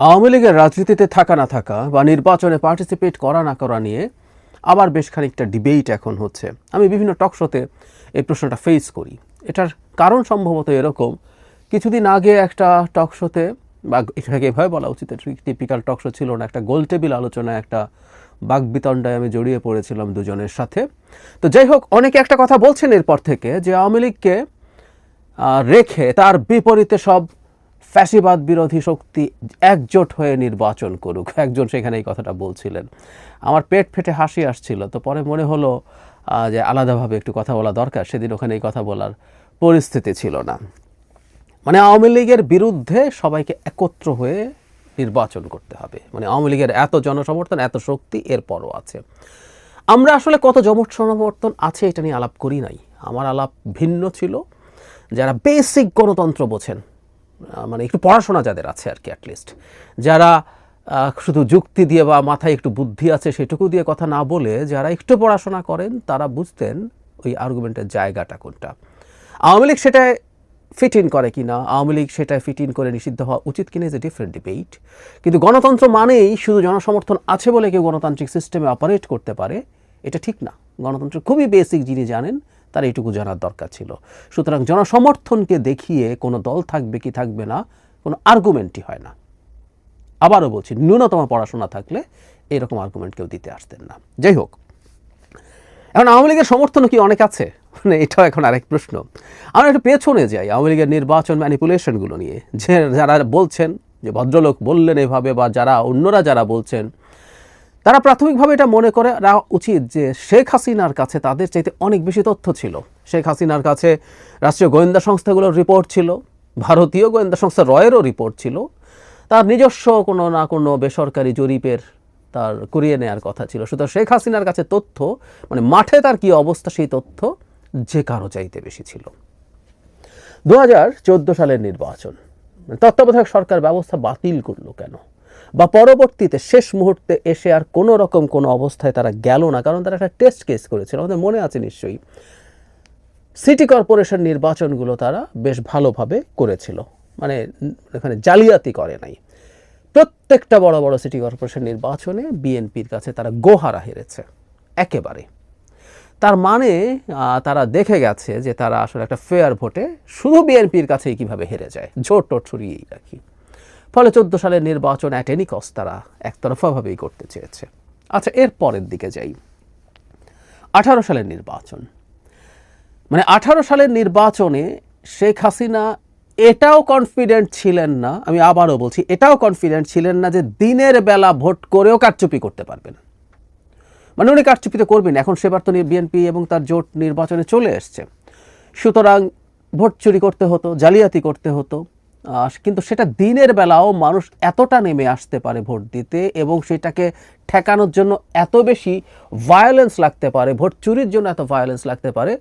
আওয়ামী লীগের রাজনীতিতে থাকা না থাকা বা নির্বাচনে পার্টিসিপেট করা না করা নিয়ে আবার বেশ খানিকটা ডিবেট এখন হচ্ছে। আমি বিভিন্ন টক শোতে এই প্রশ্নটা ফেস করি। এটার কারণ সম্ভবত এরকম, কিছুদিন আগে একটা টক শোতে বা এটাকে এভাবে বলা উচিত টিপিক্যাল টক শো ছিল না, একটা গোল টেবিল আলোচনায় একটা বাক বাগবিতণ্ডায় আমি জড়িয়ে পড়েছিলাম দুজনের সাথে। তো যাই হোক, অনেকে একটা কথা বলছেন এরপর থেকে যে আওয়ামী লীগকে রেখে তার বিপরীতে সব ফ্যাসিবাদ বিরোধী শক্তি একজোট হয়ে নির্বাচন করুক। একজন সেখানে এই কথাটা বলছিলেন। আমার পেট ফেটে হাসি আসছিল, তো পরে মনে হলো যে আলাদাভাবে একটু কথা বলা দরকার, সেদিন ওখানে এই কথা বলার পরিস্থিতি ছিল না। মানে আওয়ামী লীগের বিরুদ্ধে সবাইকে একত্র হয়ে নির্বাচন করতে হবে। মানে আওয়ামী লীগের এত জনসমর্থন, এত শক্তি এরপরও আছে। আমরা আসলে কত জনসমর্থন আছে এটা নিয়ে আলাপ করি নাই। আমার আলাপ ভিন্ন ছিল। যারা বেসিক গণতন্ত্র বোঝেন মানে একটু পড়াশোনা যাদের আছে আর কি অ্যাটলিস্ট যারা শুধু যুক্তি দিয়ে বা মাথায় একটু বুদ্ধি আছে সেটুকু দিয়ে কথা না বলে যারা একটু পড়াশোনা করেন, তারা বুঝতেন ওই আর্গুমেন্টের জায়গাটা কোনটা। আওয়ামী লীগ সেটায় ফিট ইন করে কিনা? আওয়ামী লীগ সেটায় ফিট ইন করে নিষিদ্ধ হওয়া উচিত কিনা এ ডিফারেন্ট ডিবেট কিন্তু গণতন্ত্র মানেই শুধু জনসমর্থন আছে বলে কেউ গণতান্ত্রিক সিস্টেমে অপারেট করতে পারে, এটা ঠিক না। গণতন্ত্রের খুবই বেসিক যিনি জানেন তার এইটুকু জানার দরকার ছিল। সুতরাং জনসমর্থনকে দেখিয়ে কোনো দল থাকবে কি থাকবে না, কোনো আর্গুমেন্টই হয় না। আবারও বলছি, ন্যূনতম পড়াশোনা থাকলে এরকম আর্গুমেন্ট কেউ দিতে আসতেন না। যাই হোক, এখন আওয়ামী লীগের সমর্থনও কি অনেক আছে? মানে এটাও এখন আরেক প্রশ্ন। আমরা একটু পেছনে যাই আওয়ামী লীগের নির্বাচন ম্যানিপুলেশনগুলো নিয়ে। যে যারা বলছেন, যে ভদ্রলোক বললেন এভাবে বা যারা অন্যরা যারা বলছেন তারা প্রাথমিকভাবে এটা মনে করে উচিত যে শেখ হাসিনার কাছে তাদের চাইতে অনেক বেশি তথ্য ছিল। শেখ হাসিনার কাছে রাষ্ট্রীয় গোয়েন্দা সংস্থাগুলোর রিপোর্ট ছিল, ভারতীয় গোয়েন্দা সংস্থা রয়েরও রিপোর্ট ছিল। তার নিজস্ব কোনো না কোনো বেসরকারি জরিপের তার করিয়ে নেওয়ার কথা ছিল। সুতরাং শেখ হাসিনার কাছে তথ্য মানে মাঠে তার কী অবস্থা সেই তথ্য যে কারও চাইতে বেশি ছিল। দু হাজার চোদ্দ সালের নির্বাচন মানে তত্ত্বাবধায়ক সরকার ব্যবস্থা বাতিল করল কেন? বা পরবর্তীতে শেষ মুহূর্তে এসে আর কোনো রকম কোনো অবস্থায় তারা গেল না, কারণ তারা একটা টেস্ট কেস করেছিল। আমাদের মনে আছে নিশ্চয়ই। সিটি কর্পোরেশন নির্বাচনগুলো তারা বেশ ভালোভাবে করেছিল। মানে এখানে জালিয়াতি করে নাই। প্রত্যেকটা বড় বড় সিটি কর্পোরেশন নির্বাচনে বিএনপির কাছে তারা গোহারা হেরেছে, একেবারে। তার মানে তারা দেখে গেছে যে তারা আসলে একটা ফেয়ার ভোটে শুধু বিএনপির কাছেই কীভাবে হেরে যায়। জোট টোট সরিয়েই রাখি। ফলে চোদ্দ সালের নির্বাচন অ্যাট এনি কস্ট তারা একতরফাভাবেই করতে চেয়েছে। আচ্ছা এর পরের দিকে যাই। আঠারো সালের নির্বাচন। মানে আঠারো সালের নির্বাচনে শেখ হাসিনা এটাও কনফিডেন্ট ছিলেন না, আমি আবারও বলছি, এটাও কনফিডেন্ট ছিলেন না যে দিনের বেলা ভোট করেও কারচুপি করতে পারবেন। মানে উনি কারচুপিতে করবেন, এখন সেবার তো বিএনপি এবং তার জোট নির্বাচনে চলে এসছে। সুতরাং ভোট চুরি করতে হতো, জালিয়াতি করতে হতো কিন্তু সেটা দিনের বেলাও মানুষ এতটা নেমে আসতে পারে ভোট দিতে এবং সেটাকে ঠেকানোর জন্য এত বেশি ভায়োলেন্স লাগতে পারে, ভোট চুরির জন্য এত ভায়োলেন্স লাগতে পারে,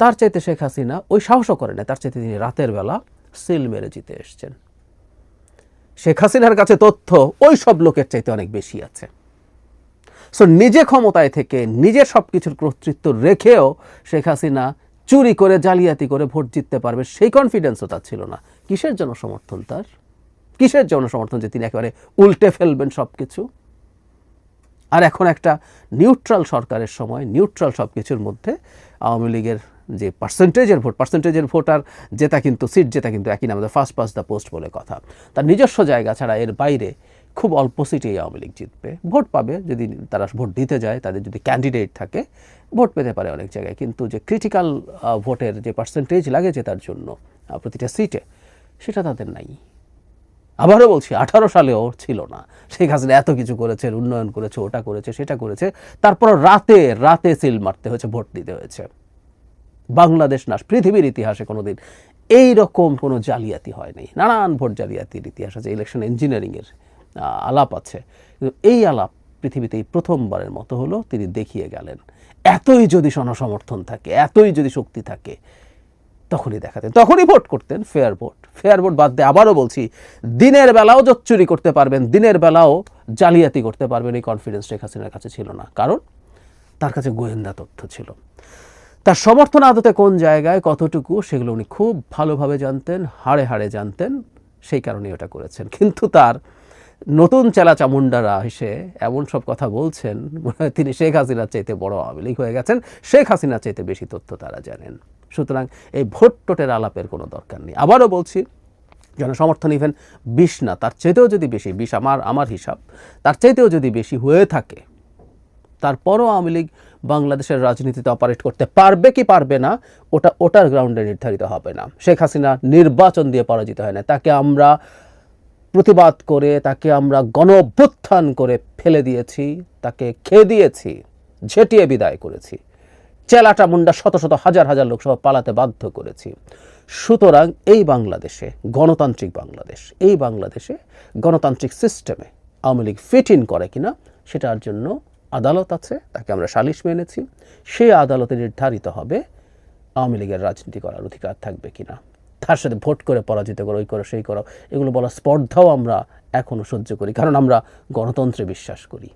তার চাইতে শেখ হাসিনা ওই সাহসও করে না। তার চাইতে তিনি রাতের বেলা সিল মেরে জিতে এসছেন। শেখ হাসিনার কাছে তথ্য ওই সব লোকের চাইতে অনেক বেশি আছে। সো নিজে ক্ষমতায় থেকে নিজের সব কিছুর কর্তৃত্ব রেখেও শেখ হাসিনা চুরি করে, জালিয়াতি করে ভোট জিততে পারবে, সেই কনফিডেন্সও তার ছিল না। কিসের জন্য সমর্থন তার? কিসের জন্য সমর্থন যে তিনি একেবারে উল্টে ফেলবেন সব কিছু আর এখন একটা নিউট্রাল সরকারের সময় নিউট্রাল সব কিছুর মধ্যে আওয়ামী লীগের যে পার্সেন্টেজের ভোট পার্সেন্টেজের ভোট আর জেতা কিন্তু সিট জেতা কিন্তু একই না, আমাদের ফার্স্ট পাস দ্য পোস্ট বলে কথা। তার নিজস্ব জায়গা ছাড়া এর বাইরে খুব অল্প সিটেই আওয়ামী লীগ জিতবে। ভোট পাবে, যদি তারা ভোট দিতে যায়, তাদের যদি ক্যান্ডিডেট থাকে, ভোট পেতে পারে অনেক জায়গায়। কিন্তু যে ক্রিটিক্যাল ভোটের যে পার্সেন্টেজ লাগে জেতার জন্য প্রতিটা সিটে সেটা তাদের নাই। আবারও বলছি, আঠারো সালেও ছিল না। শেখ হাসিনা এত কিছু করেছে, উন্নয়ন করেছে, ওটা করেছে, সেটা করেছে। তারপর রাতে রাতে সিল মারতে হয়েছে, ভোট দিতে হয়েছে। বাংলাদেশ না পৃথিবীর ইতিহাসে কোনোদিন এই রকম কোনো জালিয়াতি হয়নি। নানান ভোট জালিয়াতির ইতিহাস আছে ইলেকশন ইঞ্জিনিয়ারিংয়ের আলাপ আছে। কিন্তু এই আলাপ পৃথিবীতে এই প্রথমবারের মতো হলো, তিনি দেখিয়ে গেলেন। এতই যদি জনসমর্থন থাকে, এতই যদি শক্তি থাকে তখনই দেখাতেন, তখনই ভোট করতেন ফেয়ার ভোট ফেয়ার ভোট বাদ দিয়ে আবারও বলছি, দিনের বেলাও চুরি করতে পারবেন, দিনের বেলাও জালিয়াতি করতে পারবেন এই কনফিডেন্স শেখ হাসিনার কাছে ছিল না। কারণ তার কাছে গোয়েন্দা তথ্য ছিল। তার সমর্থন আদতে কোন জায়গায়, কতটুকু, সেগুলো উনি খুব ভালোভাবে জানতেন, হাড়ে হাড়ে জানতেন, সেই কারণে ওটা করেছেন। কিন্তু তার নতুন চেলা চামুন্ডারা এসে এমন সব কথা বলছেন, মনে হয় তিনি শেখ হাসিনার চাইতে বড় আওয়ামী লীগ হয়ে গেছেন। শেখ হাসিনার চাইতে বেশি তথ্য তারা জানেন। সুতরাং এই ভোট টোটের আলাপের কোনো দরকার নেই। আবারও বলছি, জনসমর্থন ইভেন বিশ না, তার চাইতেও যদি বেশি, বিশ আমার আমার হিসাব, তার চাইতেও যদি বেশি হয়ে থাকে, তারপরও আওয়ামী লীগ বাংলাদেশের রাজনীতিতে অপারেট করতে পারবে কি পারবে না, ওটা, ওটার গ্রাউন্ডে নির্ধারিত হবে না। শেখ হাসিনা নির্বাচন দিয়ে পরাজিত হয় না। তাকে আমরা প্রতিবাদ করে, তাকে আমরা গণ অভ্যুত্থান করে ফেলে দিয়েছি, তাকে খেয়ে দিয়েছি ঝেঁটিয়ে বিদায় করেছি। চেলাটা মুন্ডা শত শত হাজার হাজার লোকসভা পালাতে বাধ্য করেছি। সুতরাং এই বাংলাদেশে, গণতান্ত্রিক বাংলাদেশ, এই বাংলাদেশে গণতান্ত্রিক সিস্টেমে আওয়ামী লীগ ফিট ইন করে কিনা, সেটার জন্য আদালত আছে, তাকে আমরা সালিশ মেনেছি। সেই আদালতে নির্ধারিত হবে আওয়ামী লীগের রাজনীতি করার অধিকার থাকবে কিনা। তার সাথে ভোট করে পরাজিত করো ওই করো, সেই করো, এগুলো বলা স্পর্ধাও আমরা এখনও সহ্য করি, কারণ আমরা গণতন্ত্রে বিশ্বাস করি।